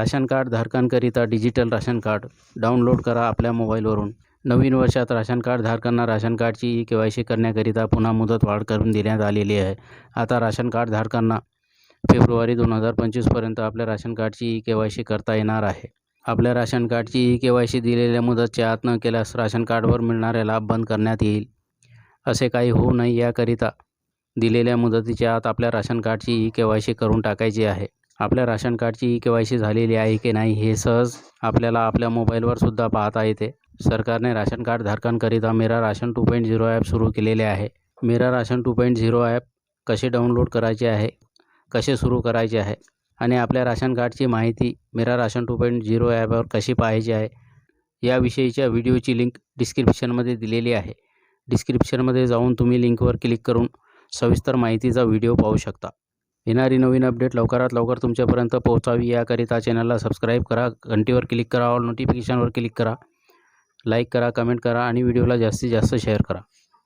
Ration card धारकांकरिता digital ration card. Download करा आपल्या मोबाईलवरून. नवीन वर्षात राशन कार्ड धारकांना राशन कार्डची ई के वाय सी करण्याकरिता पुन्हा मुदत वाढ करून देण्यात आलेली आहे. आता राशन कार्ड धारकांना फेब्रुवारी दोन हजार पंचवीसपर्यंत आपल्या राशन कार्डची ई के वाय सी करता येणार आहे. आपल्या राशन कार्डची ई के वाय सी दिलेल्या मुदतच्या आत न केल्यास राशन कार्डवर मिळणारे लाभ बंद करण्यात येईल. असे काही होऊ नये याकरिता दिलेल्या मुदतीच्या आत आपल्या राशन कार्डची ई के वाय सी करून टाकायची आहे. आपल्या राशन कार्डची ई के वाय सी झालेली आहे की नाही हे सहज आपल्याला आपल्या मोबाईलवर सुद्धा पाहता येते. सरकारने ration card धारकांकरिता Mera ration two point zero app सुरू केलेले आहे. Mera ration two point zero app कसे डाउनलोड करायचे आहे? कसे सुरू करायचे आहे? आणि आपल्या राशन कार्डची माहिती मेरा राशन टू पॉईंट झिरो ॲपवर कशी पाहायची आहे? याविषयीच्या व्हिडिओची लिंक डिस्क्रिप्शनमध्ये दिलेली आहे. डिस्क्रिप्शनमध्ये जाऊन तुम्ही लिंकवर क्लिक करून सविस्तर माहितीचा व्हिडिओ पाहू शकता. येणारी नवीन अपडेट लवकरात लवकर तुमच्यापर्यंत पोहोचावी. याकरिता चॅनलला सबस्क्राईब करा. घंटीवर क्लिक करा. ऑल नोटिफिकेशनवर क्लिक करा. लाईक करा कमेंट करा आणि व्हिडिओला जास्तीत जास्त शेअर करा.